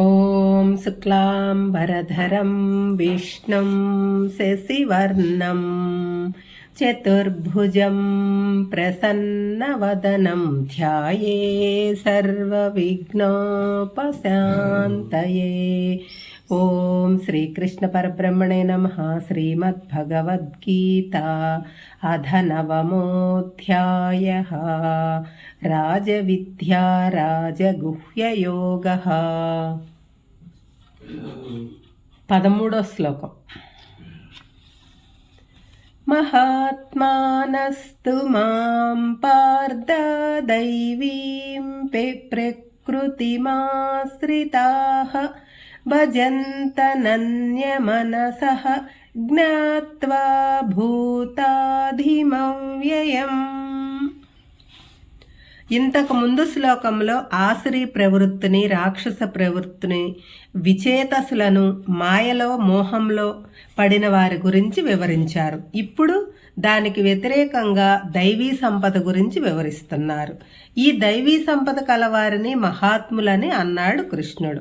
ॐ शुक्लाम्बरधरं विष्णुं शशिवर्णं चतुर्भुजं प्रसन्नवदनं ध्याये सर्वविघ्नोपशान्तये ॐ श्रीकृष्णपरब्रह्मणे नमः श्रीमद्भगवद्गीता अध नवमोऽध्यायः राजविद्या राजगुह्ययोगः పదమూడో శ్లోకం మహాత్మానస్తు మాం పార్థ దైవీం ప్రకృతిమాశ్రితాः భజन्तనన్యమనసः జ్ఞాత్వా భూతాధిమవ్యయం. ఇంతకు ముందు శ్లోకంలో ఆసురి ప్రవృత్తిని రాక్షస ప్రవృత్తిని విచేతసులను మాయలో మోహంలో పడిన వారి గురించి వివరించారు. ఇప్పుడు దానికి వ్యతిరేకంగా దైవీ సంపద గురించి వివరిస్తున్నారు. ఈ దైవీ సంపద కలవారిని మహాత్ములని అన్నాడు కృష్ణుడు.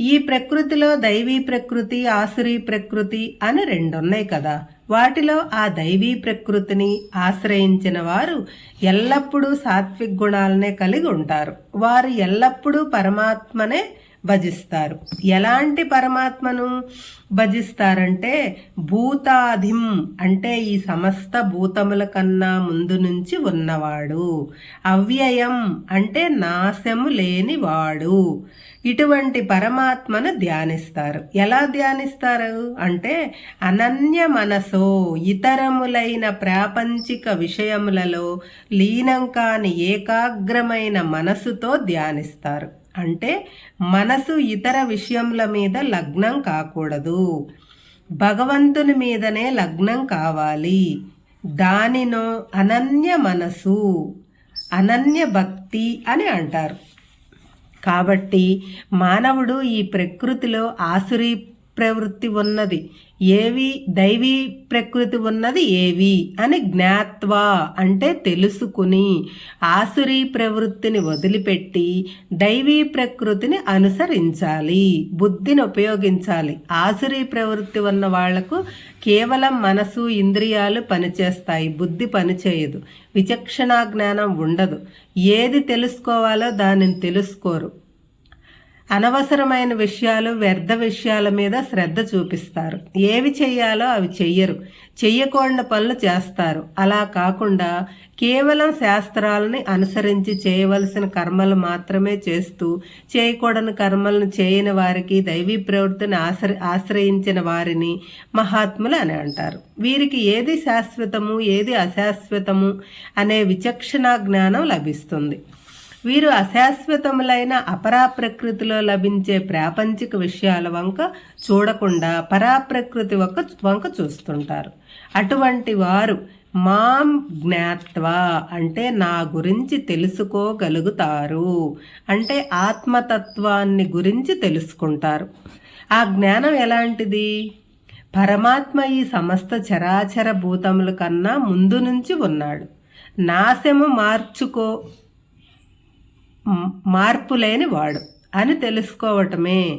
ఈ ప్రకృతిలో దైవీ ప్రకృతి ఆసురీ ప్రకృతి అని రెండున్నాయి కదా. వాటిలో ఆ దైవీ ప్రకృతిని ఆశ్రయించిన వారు ఎల్లప్పుడూ సాత్విక్ గుణాలనే కలిగి ఉంటారు. వారు ఎల్లప్పుడూ పరమాత్మనే భజిస్తారు. ఎలాంటి పరమాత్మను భజిస్తారంటే భూతాధిం అంటే ఈ సమస్త భూతముల కన్నా ముందు నుంచి ఉన్నవాడు. అవ్యయం అంటే నాశము లేనివాడు. ఇటువంటి పరమాత్మను ధ్యానిస్తారు. ఎలా ధ్యానిస్తారు? అంటే అనన్య మనసో ఇతరములైన ప్రాపంచిక విషయములలో లీనం కాని ఏకాగ్రమైన మనసుతో ధ్యానిస్తారు. అంటే మనసు ఇతర విషయముల మీద లగ్నం కాకూడదు. భగవంతుని మీదనే లగ్నం కావాలి. దానినో అనన్య మనసు అనన్య భక్తి అని అంటారు. కాబట్టి మానవుడు ఈ ప్రకృతిలో ఆసురీ ప్రవృత్తి ఉన్నది. ఏవి? దైవీ ప్రకృతి ఉన్నది ఏవి? అని జ్ఞాత్వా అంటే తెలుసుకుని ఆసురీ ప్రవృత్తిని వదిలిపెట్టి దైవీ ప్రకృతిని అనుసరించాలి బుద్ధిని ఉపయోగించాలి. ఆసురీ ప్రవృత్తి ఉన్న వాళ్ళకు కేవలం మనసు ఇంద్రియాలు పనిచేస్తాయి బుద్ధి పనిచేయదు. విచక్షణా జ్ఞానం ఉండదు. ఏది తెలుసుకోవాలో దానిని తెలుసుకోరు. అనవసరమైన విషయాలు వ్యర్థ విషయాల మీద శ్రద్ధ చూపిస్తారు. ఏవి చెయ్యాలో అవి చెయ్యరు. చెయ్యకూడని పనులు చేస్తారు. అలా కాకుండా కేవలం శాస్త్రాలని అనుసరించి చేయవలసిన కర్మలు మాత్రమే చేస్తూ చేయకూడని కర్మలను చేయని వారికి దైవీ ప్రవృత్తిని ఆశ్ర ఆశ్రయించిన వారిని మహాత్ములు అని అంటారు. వీరికి ఏది శాశ్వతము ఏది అశాశ్వతము అనే విచక్షణ జ్ఞానం లభిస్తుంది. వీరు అశాశ్వతములైన అపరాప్రకృతిలో లభించే ప్రాపంచిక విషయాల వంక చూడకుండా పరాప్రకృతి వంక వంక చూస్తుంటారు. అటువంటి వారు మాం జ్ఞాత్వ అంటే నా గురించి తెలుసుకోగలుగుతారు. అంటే ఆత్మతత్వాన్ని గురించి తెలుసుకుంటారు. ఆ జ్ఞానం ఎలాంటిది? పరమాత్మ ఈ సమస్త చరాచర భూతముల కన్నా ముందు నుంచి ఉన్నాడు. నాశము మార్చుకో మార్పు లేని వాడు అని తెలుసుకోవటమే.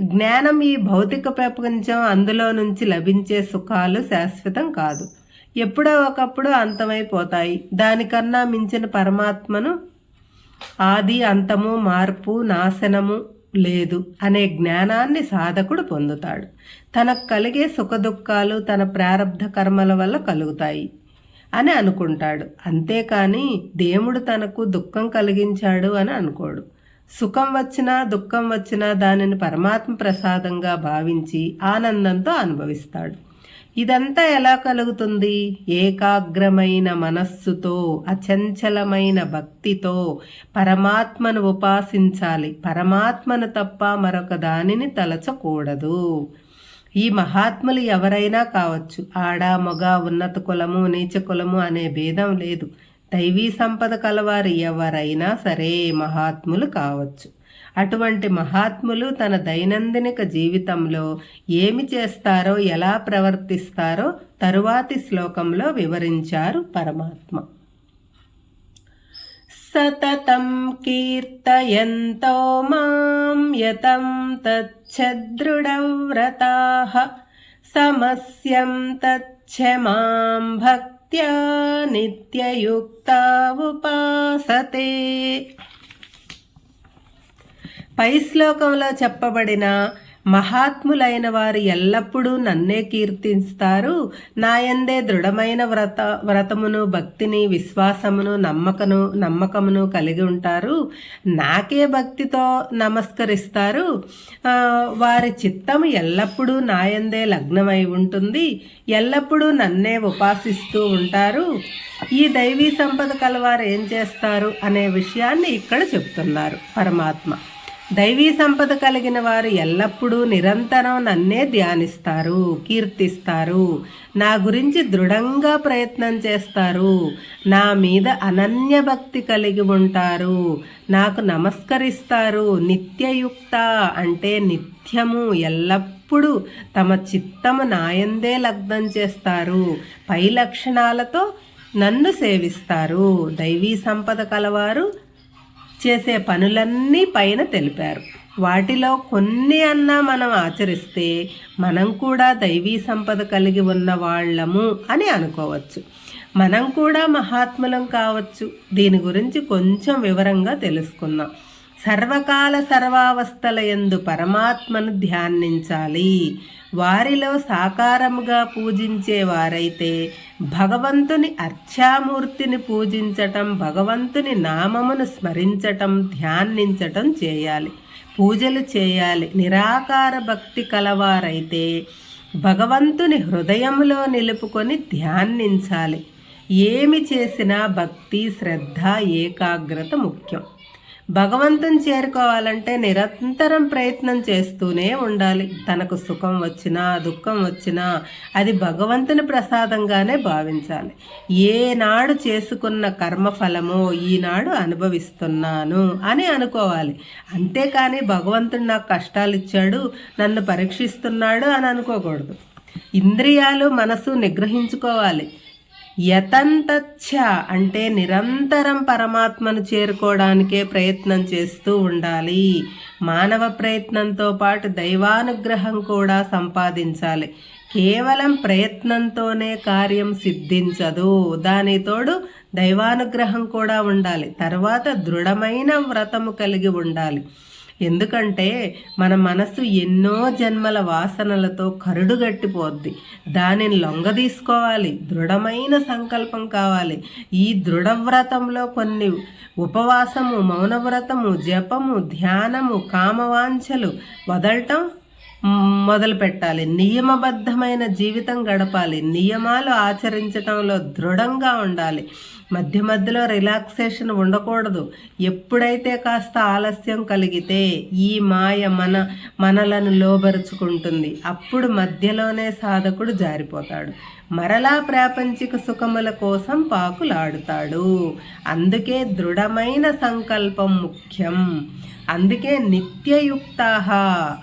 జ్ఞానం ఈ భౌతిక ప్రపంచం అందులో నుంచి లభించే సుఖాలు శాశ్వతం కాదు. ఎప్పుడో ఒకప్పుడు అంతమైపోతాయి. దానికన్నా మించిన పరమాత్మను ఆది అంతము మార్పు నాశనము లేదు అనే జ్ఞానాన్ని సాధకుడు పొందుతాడు. తనకు కలిగే సుఖదుఖాలు తన ప్రారంధ కర్మల వల్ల కలుగుతాయి. అని అనుకుంటాడు. అంతేకాని దేవుడు తనకు దుఃఖం కలిగించాడు అని అనుకోడు. సుఖం వచ్చినా దుఃఖం వచ్చినా దానిని పరమాత్మ ప్రసాదంగా భావించి ఆనందంతో అనుభవిస్తాడు. ఇదంతా ఎలా కలుగుతుంది? ఏకాగ్రమైన మనస్సుతో అచంచలమైన భక్తితో పరమాత్మను ఉపాసించాలి. పరమాత్మను తప్ప మరొక దానిని తలచకూడదు. ఈ మహాత్ములు ఎవరైనా కావచ్చు. ఆడ మగ ఉన్నత కులము నీచ కులము అనే భేదం లేదు. దైవీ సంపద కలవారు ఎవరైనా సరే మహాత్ములు కావచ్చు. అటువంటి మహాత్ములు తన దైనందినిక జీవితంలో ఏమి చేస్తారో ఎలా ప్రవర్తిస్తారో తరువాతి శ్లోకంలో వివరించారు పరమాత్మ. సతతం కీర్తయంతో మాం యతం తచ్చదృఢవ్రతాः సమస్యం తచ్చమాం భక్త్యా నిత్యయుక్తా ఉపాసతే పై శ్లోకంలో చెప్పబడిన మహాత్ములైన వారు ఎల్లప్పుడూ నన్నే కీర్తిస్తారు. నాయందే దృఢమైన వ్రత వ్రతమును భక్తిని విశ్వాసమును నమ్మకను నమ్మకమును కలిగి ఉంటారు. నాకే భక్తితో నమస్కరిస్తారు. వారి చిత్తము ఎల్లప్పుడూ నాయందే లగ్నమై ఉంటుంది. ఎల్లప్పుడూ నన్నే ఉపాసిస్తూ ఉంటారు. ఈ దైవీ సంపద కలవారు ఏం చేస్తారు అనే విషయాన్ని ఇక్కడ చెప్తున్నారు పరమాత్మ. దైవీ సంపద కలిగిన వారు ఎల్లప్పుడూ నిరంతరం నన్నే ధ్యానిస్తారు కీర్తిస్తారు. నా గురించి దృఢంగా ప్రయత్నం చేస్తారు. నా మీద అనన్య భక్తి కలిగి ఉంటారు. నాకు నమస్కరిస్తారు. నిత్యయుక్త అంటే నిత్యము ఎల్లప్పుడూ తమ చిత్తము నాయందే లగ్నం చేస్తారు. పై లక్షణాలతో నన్ను సేవిస్తారు. దైవీ సంపద కలవారు చేసే పనులన్నీ పైన తెలిపారు. వాటిలో కొన్ని అన్నా మనం ఆచరిస్తే మనం కూడా దైవీ సంపద కలిగి ఉన్న వాళ్ళము అని అనుకోవచ్చు. మనం కూడా మహాత్ములం కావచ్చు. దీని గురించి కొంచెం వివరంగా తెలుసుకుందాం. సర్వకాల సర్వావస్థల ఎందు పరమాత్మను ధ్యానించాలి. వారిలో సాకారముగా పూజించే వారైతే భగవంతుని అర్చామూర్తిని పూజించటం భగవంతుని నామమును స్మరించటం ధ్యానించటం చేయాలి. పూజలు చేయాలి. నిరాకార భక్తి కలవారైతే భగవంతుని హృదయంలో నిలుపుకొని ధ్యానించాలి. ఏమి చేసినా భక్తి శ్రద్ధ ఏకాగ్రత ముఖ్యం. భగవంతుని చేరుకోవాలంటే నిరంతరం ప్రయత్నం చేస్తూనే ఉండాలి. తనకు సుఖం వచ్చినా దుఃఖం వచ్చినా అది భగవంతుని ప్రసాదంగానే భావించాలి. ఏనాడు చేసుకున్న కర్మఫలము ఈనాడు అనుభవిస్తున్నాను అని అనుకోవాలి. అంతేకాని భగవంతుడు నాకు కష్టాలు ఇచ్చాడు నన్ను పరీక్షిస్తున్నాడు అని అనుకోకూడదు. ఇంద్రియాలు మనసు నిగ్రహించుకోవాలి. యతంతచ్చ అంటే నిరంతరం పరమాత్మను చేరుకోవడానికే ప్రయత్నం చేస్తూ ఉండాలి. మానవ ప్రయత్నంతో పాటు దైవానుగ్రహం కూడా సంపాదించాలి. కేవలం ప్రయత్నంతోనే కార్యం సిద్ధించదు. దానితోడు దైవానుగ్రహం కూడా ఉండాలి. తర్వాత దృఢమైన వ్రతము కలిగి ఉండాలి. ఎందుకంటే మన మనసు ఎన్నో జన్మల వాసనలతో కరుడుగట్టిపోద్ది. దానిని లొంగదీసుకోవాలి దృఢమైన సంకల్పం కావాలి. ఈ దృఢవ్రతంలో కొన్ని ఉపవాసము మౌనవ్రతము జపము ధ్యానము కామవాంఛలు వదలటం మొదలు పెట్టాలి. నియమబద్ధమైన జీవితం గడపాలి. నియమాలు ఆచరించటంలో దృఢంగా ఉండాలి. మధ్య మధ్యలో రిలాక్సేషన్ ఉండకూడదు. ఎప్పుడైతే కాస్త ఆలస్యం కలిగితే ఈ మాయ మన మనలను లోబరుచుకుంటుంది. అప్పుడు మధ్యలోనే సాధకుడు జారిపోతాడు. మరలా ప్రాపంచిక సుఖముల కోసం పాకులాడుతాడు. అందుకే దృఢమైన సంకల్పం ముఖ్యం. అందుకే నిత్యయుక్తాహ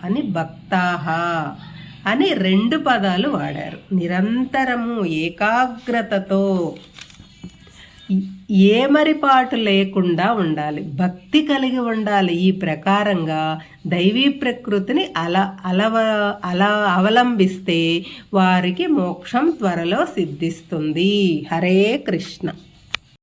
అని భక్తాహ అని రెండు పదాలు వాడారు. నిరంతరము ఏకాగ్రతతో ఏమరిపాటు లేకుండా ఉండాలి. భక్తి కలిగి ఉండాలి ఈ ప్రకారంగా దైవీ ప్రకృతిని అల అలవ అలా అవలంబిస్తే వారికి మోక్షం త్వరలో సిద్ధిస్తుంది. హరే కృష్ణ.